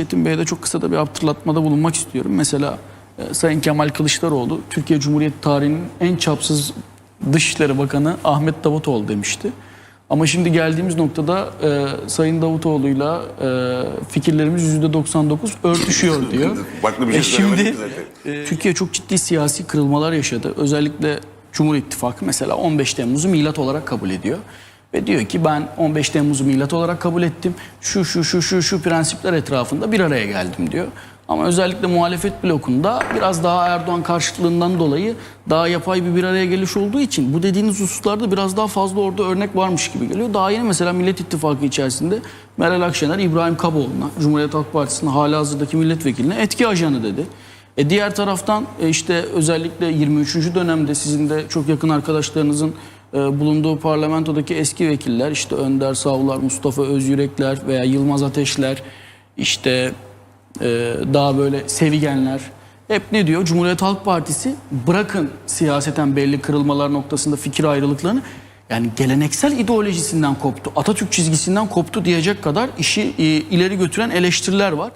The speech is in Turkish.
Çetin Bey'e de çok kısa da bir hatırlatmada bulunmak istiyorum. Mesela e, Sayın Kemal Kılıçdaroğlu Türkiye Cumhuriyeti tarihinin en çapsız Dışişleri Bakanı Ahmet Davutoğlu demişti. Ama şimdi geldiğimiz noktada e, Sayın Davutoğlu'yla e, fikirlerimiz %99 örtüşüyor diyor. Farklı bir şey E şimdi e, Türkiye çok ciddi siyasi kırılmalar yaşadı. Özellikle Cumhur İttifakı mesela 15 Temmuz'u milat olarak kabul ediyor. Ve diyor ki ben 15 Temmuz'u milat olarak kabul ettim. Şu şu şu şu şu prensipler etrafında bir araya geldim diyor. Ama özellikle muhalefet blokunda biraz daha Erdoğan karşıtlığından dolayı daha yapay bir bir araya geliş olduğu için bu dediğiniz hususlarda biraz daha fazla orada örnek varmış gibi geliyor. Daha yeni mesela Millet İttifakı içerisinde Meral Akşener İbrahim Kaboğlu'na Cumhuriyet Halk Partisi'nin hala hazırdaki milletvekiline etki ajanı dedi. E diğer taraftan e, işte özellikle 23. dönemde sizin de çok yakın arkadaşlarınızın e, bulunduğu parlamentodaki eski vekiller işte Önder Savlar, Mustafa Özyürekler veya Yılmaz Ateşler işte e, daha böyle sevigenler hep ne diyor? Cumhuriyet Halk Partisi bırakın siyaseten belli kırılmalar noktasında fikir ayrılıklarını yani geleneksel ideolojisinden koptu, Atatürk çizgisinden koptu diyecek kadar işi e, ileri götüren eleştiriler var.